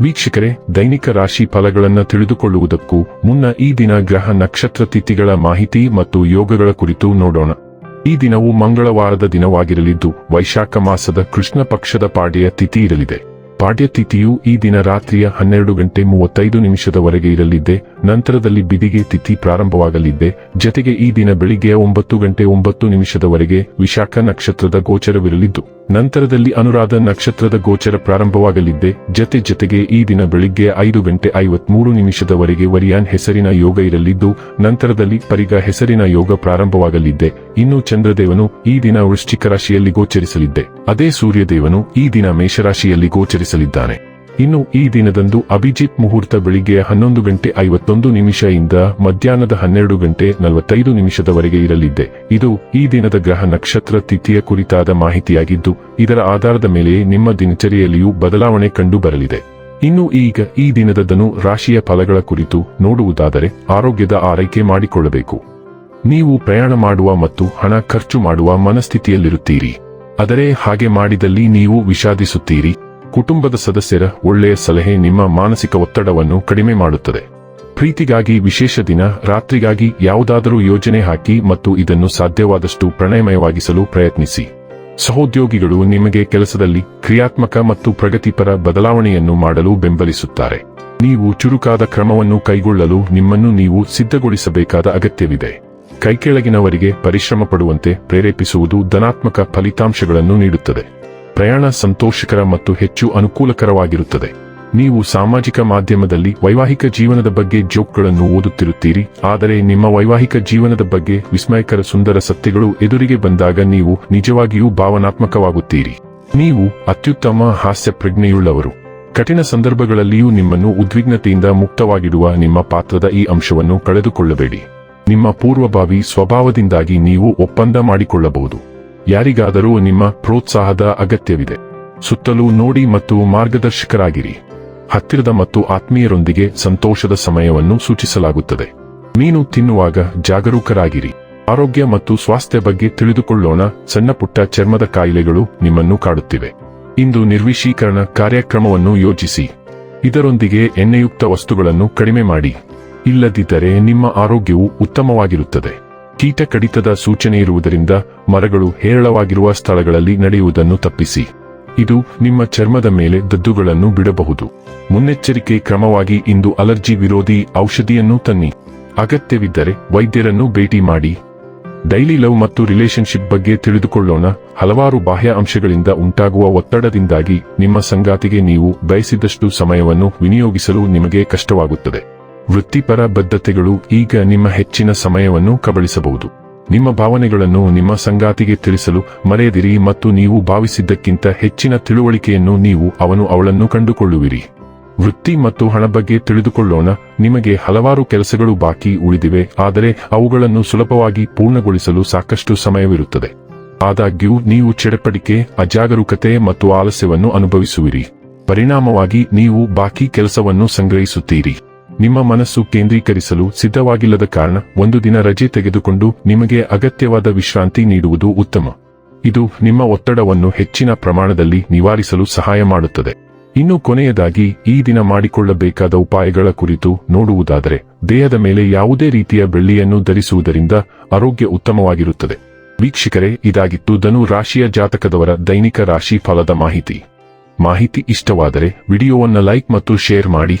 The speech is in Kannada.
ವೀಕ್ಷಕರೇ, ದೈನಿಕ ರಾಶಿ ಫಲಗಳನ್ನು ತಿಳಿದುಕೊಳ್ಳುವುದಕ್ಕೂ ಮುನ್ನ ಈ ದಿನ ಗ್ರಹ ನಕ್ಷತ್ರ ತಿಥಿಗಳ ಮಾಹಿತಿ ಮತ್ತು ಯೋಗಗಳ ಕುರಿತು ನೋಡೋಣ. ಈ ದಿನವು ಮಂಗಳವಾರದ ದಿನವಾಗಿರಲಿದ್ದು, ವೈಶಾಖ ಮಾಸದ ಕೃಷ್ಣ ಪಕ್ಷದ ಪಾಡ್ಯ ತಿಥಿ ಇರಲಿದೆ. ಪಾಡ್ಯ ತಿಥಿಯು ಈ ದಿನ ರಾತ್ರಿಯ ಹನ್ನೆರಡು ಗಂಟೆ ಮೂವತ್ತೈದು ನಿಮಿಷದವರೆಗೆ ಇರಲಿದ್ದೆ, ನಂತರದಲ್ಲಿ ಬಿದಿಗೆ ತಿಥಿ ಪ್ರಾರಂಭವಾಗಲಿದ್ದೆ, ಜತೆಗೆ ಈ ದಿನ ಬೆಳಿಗ್ಗೆ ಒಂಬತ್ತು ಗಂಟೆ ಒಂಬತ್ತು ನಿಮಿಷದವರೆಗೆ ವಿಶಾಖ ನಕ್ಷತ್ರದ ಗೋಚರವಿರಲಿದ್ದು. ನಂತರದಲ್ಲಿ ಅನುರಾಧ ನಕ್ಷತ್ರದ ಗೋಚರ ಪ್ರಾರಂಭವಾಗಲಿದ್ದೆ. ಜತೆ ಜತೆಗೆ ಈ ದಿನ ಬೆಳಿಗ್ಗೆ ಐದು ಗಂಟೆ ಐವತ್ಮೂರು ನಿಮಿಷದವರೆಗೆ ವರಿಯಾನ್ ಹೆಸರಿನ ಯೋಗ ಇರಲಿದ್ದು, ನಂತರದಲ್ಲಿ ಪರಿಗ ಹೆಸರಿನ ಯೋಗ ಪ್ರಾರಂಭವಾಗಲಿದ್ದೆ. ಇನ್ನು ಚಂದ್ರದೇವನು ಈ ದಿನ ವೃಶ್ಚಿಕ ರಾಶಿಯಲ್ಲಿ ಗೋಚರಿಸಲಿದ್ದೆ. ಅದೇ ಸೂರ್ಯದೇವನು ಈ ದಿನ ಮೇಷರಾಶಿಯಲ್ಲಿ ಗೋಚರಿಸಲಿದ್ದಾನೆ. ಇನ್ನು ಈ ದಿನದಂದು ಅಭಿಜಿತ್ ಮುಹೂರ್ತ ಬೆಳಿಗ್ಗೆ ಹನ್ನೊಂದು ಗಂಟೆ ಐವತ್ತೊಂದು ನಿಮಿಷದಿಂದ ಮಧ್ಯಾಹ್ನದ ಹನ್ನೆರಡು ಗಂಟೆ ನಲವತ್ತೈದು ನಿಮಿಷದವರೆಗೆ ಇರಲಿದೆ. ಇದು ಈ ದಿನದ ಗ್ರಹ ನಕ್ಷತ್ರ ತಿಥಿಯ ಕುರಿತಾದ ಮಾಹಿತಿಯಾಗಿದ್ದು, ಇದರ ಆಧಾರದ ಮೇಲೆ ನಿಮ್ಮ ದಿನಚರಿಯಲ್ಲಿಯೂ ಬದಲಾವಣೆ ಕಂಡು ಬರಲಿದೆ ಇನ್ನು ಈಗ ಈ ದಿನದ ಧನು ರಾಶಿಯ ಫಲಗಳ ಕುರಿತು ನೋಡುವುದಾದರೆ ಆರೋಗ್ಯದ ಆರೈಕೆ ಮಾಡಿಕೊಳ್ಳಬೇಕು. ನೀವು ಪ್ರಯಾಣ ಮಾಡುವ ಮತ್ತು ಹಣ ಖರ್ಚು ಮಾಡುವ ಮನಸ್ಥಿತಿಯಲ್ಲಿರುತ್ತೀರಿ. ಆದರೆ ಹಾಗೆ ಮಾಡಿದಲ್ಲಿ ನೀವು ವಿಷಾದಿಸುತ್ತೀರಿ. ಕುಟುಂಬದ ಸದಸ್ಯರ ಒಳ್ಳೆಯ ಸಲಹೆ ನಿಮ್ಮ ಮಾನಸಿಕ ಒತ್ತಡವನ್ನು ಕಡಿಮೆ ಮಾಡುತ್ತದೆ. ಪ್ರೀತಿಗಾಗಿ ವಿಶೇಷ ದಿನ, ರಾತ್ರಿಗಾಗಿ ಯಾವುದಾದರೂ ಯೋಜನೆ ಹಾಕಿ ಮತ್ತು ಇದನ್ನು ಸಾಧ್ಯವಾದಷ್ಟು ಪ್ರಣಯಮಯವಾಗಿಸಲು ಪ್ರಯತ್ನಿಸಿ. ಸಹೋದ್ಯೋಗಿಗಳು ನಿಮಗೆ ಕೆಲಸದಲ್ಲಿ ಕ್ರಿಯಾತ್ಮಕ ಮತ್ತು ಪ್ರಗತಿಪರ ಬದಲಾವಣೆಯನ್ನು ಮಾಡಲು ಬೆಂಬಲಿಸುತ್ತಾರೆ. ನೀವು ಚುರುಕಾದ ಕ್ರಮವನ್ನು ಕೈಗೊಳ್ಳಲು ನಿಮ್ಮನ್ನು ನೀವು ಸಿದ್ಧಗೊಳಿಸಬೇಕಾದ ಅಗತ್ಯವಿದೆ. ಕೈಕೆಳಗಿನವರಿಗೆ ಪರಿಶ್ರಮ ಪಡುವಂತೆ ಪ್ರೇರೇಪಿಸುವುದು ಧನಾತ್ಮಕ ಫಲಿತಾಂಶಗಳನ್ನು ನೀಡುತ್ತದೆ. ಪ್ರಯಾಣ ಸಂತೋಷಕರ ಮತ್ತು ಹೆಚ್ಚು ಅನುಕೂಲಕರವಾಗಿರುತ್ತದೆ. ನೀವು ಸಾಮಾಜಿಕ ಮಾಧ್ಯಮದಲ್ಲಿ ವೈವಾಹಿಕ ಜೀವನದ ಬಗ್ಗೆ ಜೋಕ್ಗಳನ್ನು ಓದುತ್ತಿರುತ್ತೀರಿ, ಆದರೆ ನಿಮ್ಮ ವೈವಾಹಿಕ ಜೀವನದ ಬಗ್ಗೆ ವಿಸ್ಮಯಕರ ಸುಂದರ ಸತ್ಯಗಳು ಎದುರಿಗೆ ಬಂದಾಗ ನೀವು ನಿಜವಾಗಿಯೂ ಭಾವನಾತ್ಮಕವಾಗುತ್ತೀರಿ. ನೀವು ಅತ್ಯುತ್ತಮ ಹಾಸ್ಯ ಪ್ರಜ್ಞೆಯುಳ್ಳವರು. ಕಠಿಣ ಸಂದರ್ಭಗಳಲ್ಲಿಯೂ ನಿಮ್ಮನ್ನು ಉದ್ವಿಗ್ನತೆಯಿಂದ ಮುಕ್ತವಾಗಿಡುವ ನಿಮ್ಮ ಪಾತ್ರದ ಈ ಅಂಶವನ್ನು ಕಳೆದುಕೊಳ್ಳಬೇಡಿ. ನಿಮ್ಮ ಪೂರ್ವಭಾವಿ ಸ್ವಭಾವದಿಂದಾಗಿ ನೀವು ಒಪ್ಪಂದ ಮಾಡಿಕೊಳ್ಳಬಹುದು. ಯಾರಿಗಾದರೂ ನಿಮ್ಮ ಪ್ರೋತ್ಸಾಹದ ಅಗತ್ಯವಿದೆ. ಸುತ್ತಲೂ ನೋಡಿ ಮತ್ತು ಮಾರ್ಗದರ್ಶಕರಾಗಿರಿ. ಹತ್ತಿರದ ಮತ್ತು ಆತ್ಮೀಯರೊಂದಿಗೆ ಸಂತೋಷದ ಸಮಯವನ್ನು ಸೂಚಿಸಲಾಗುತ್ತದೆ. ಮೀನು ತಿನ್ನುವಾಗ ಜಾಗರೂಕರಾಗಿರಿ. ಆರೋಗ್ಯ ಮತ್ತು ಸ್ವಾಸ್ಥ್ಯ ಬಗ್ಗೆ ತಿಳಿದುಕೊಳ್ಳೋಣ. ಸಣ್ಣಪುಟ್ಟ ಚರ್ಮದ ಕಾಯಿಲೆಗಳು ನಿಮ್ಮನ್ನು ಕಾಡುತ್ತಿವೆ. ಇಂದು ನಿರ್ವಿಶೀಕರಣ ಕಾರ್ಯಕ್ರಮವನ್ನು ಯೋಜಿಸಿ. ಇದರೊಂದಿಗೆ ಎಣ್ಣೆಯುಕ್ತ ವಸ್ತುಗಳನ್ನು ಕಡಿಮೆ ಮಾಡಿ. ಇಲ್ಲದಿದ್ದರೆ ನಿಮ್ಮ ಆರೋಗ್ಯವು ಉತ್ತಮವಾಗಿರುತ್ತದೆ. ಕೀಟ ಕಡಿತದ ಸೂಚನೆ ಇರುವುದರಿಂದ ಮರಗಳು ಹೇರಳವಾಗಿರುವ ಸ್ಥಳಗಳಲ್ಲಿ ನಡೆಯುವುದನ್ನು ತಪ್ಪಿಸಿ. ಇದು ನಿಮ್ಮ ಚರ್ಮದ ಮೇಲೆ ದದ್ದುಗಳನ್ನು ಬಿಡಬಹುದು. ಮುನ್ನೆಚ್ಚರಿಕೆ ಕ್ರಮವಾಗಿ ಇಂದು ಅಲರ್ಜಿ ವಿರೋಧಿ ಔಷಧಿಯನ್ನು ತನ್ನಿ. ಅಗತ್ಯವಿದ್ದರೆ ವೈದ್ಯರನ್ನು ಭೇಟಿ ಮಾಡಿ. ಡೈಲಿ ಲವ್ ಮತ್ತು ರಿಲೇಶನ್ಶಿಪ್ ಬಗ್ಗೆ ತಿಳಿದುಕೊಳ್ಳೋಣ. ಹಲವಾರು ಬಾಹ್ಯ ಅಂಶಗಳಿಂದ ಉಂಟಾಗುವ ಒತ್ತಡದಿಂದಾಗಿ ನಿಮ್ಮ ಸಂಗಾತಿಗೆ ನೀವು ಬಯಸಿದಷ್ಟು ಸಮಯವನ್ನು ವಿನಿಯೋಗಿಸಲು ನಿಮಗೆ ಕಷ್ಟವಾಗುತ್ತದೆ. ವೃತ್ತಿಪರ ಬದ್ಧತೆಗಳು ಈಗ ನಿಮ್ಮ ಹೆಚ್ಚಿನ ಸಮಯವನ್ನು ಕಬಳಿಸಬಹುದು. ನಿಮ್ಮ ಭಾವನೆಗಳನ್ನು ನಿಮ್ಮ ಸಂಗಾತಿಗೆ ತಿಳಿಸಲು ಮರೆಯದಿರಿ ಮತ್ತು ನೀವು ಭಾವಿಸಿದ್ದಕ್ಕಿಂತ ಹೆಚ್ಚಿನ ತಿಳುವಳಿಕೆಯನ್ನು ನೀವು ಅವನು ಅವಳನ್ನು ಕಂಡುಕೊಳ್ಳುವಿರಿ. ವೃತ್ತಿ ಮತ್ತು ಹಣ ಬಗ್ಗೆ ತಿಳಿದುಕೊಳ್ಳೋಣ. ನಿಮಗೆ ಹಲವಾರು ಕೆಲಸಗಳು ಬಾಕಿ ಉಳಿದಿವೆ, ಆದರೆ ಅವುಗಳನ್ನು ಸುಲಭವಾಗಿ ಪೂರ್ಣಗೊಳಿಸಲು ಸಾಕಷ್ಟು ಸಮಯವಿರುತ್ತದೆ. ಆದಾಗ್ಯೂ, ನೀವು ಚಡಪಡಿಕೆ, ಅಜಾಗರೂಕತೆ ಮತ್ತು ಆಲಸ್ಯವನ್ನು ಅನುಭವಿಸುವಿರಿ. ಪರಿಣಾಮವಾಗಿ, ನೀವು ಬಾಕಿ ಕೆಲಸವನ್ನು ಸಂಗ್ರಹಿಸುತ್ತೀರಿ. ನಿಮ್ಮ ಮನಸ್ಸು ಕೇಂದ್ರೀಕರಿಸಲು ಸಿದ್ಧವಾಗಿಲ್ಲದ ಕಾರಣ ಒಂದು ದಿನ ರಜೆ ತೆಗೆದುಕೊಂಡು ನಿಮಗೆ ಅಗತ್ಯವಾದ ವಿಶ್ರಾಂತಿ ನೀಡುವುದು ಉತ್ತಮ. ಇದು ನಿಮ್ಮ ಒತ್ತಡವನ್ನು ಹೆಚ್ಚಿನ ಪ್ರಮಾಣದಲ್ಲಿ ನಿವಾರಿಸಲು ಸಹಾಯ ಮಾಡುತ್ತದೆ. ಇನ್ನು ಕೊನೆಯದಾಗಿ, ಈ ದಿನ ಮಾಡಿಕೊಳ್ಳಬೇಕಾದ ಉಪಾಯಗಳ ಕುರಿತು ನೋಡುವುದಾದರೆ, ದೇಹದ ಮೇಲೆ ಯಾವುದೇ ರೀತಿಯ ಬೆಳ್ಳಿಯನ್ನು ಧರಿಸುವುದರಿಂದ ಆರೋಗ್ಯ ಉತ್ತಮವಾಗಿರುತ್ತದೆ. ವೀಕ್ಷಕರೇ, ಇದಾಗಿತ್ತು ಧನು ರಾಶಿಯ ಜಾತಕದವರ ದೈನಿಕ ರಾಶಿ ಫಲದ ಮಾಹಿತಿ. ಮಾಹಿತಿ ಇಷ್ಟವಾದರೆ, ವಿಡಿಯೋವನ್ನು ಲೈಕ್ ಮತ್ತು ಶೇರ್ ಮಾಡಿ.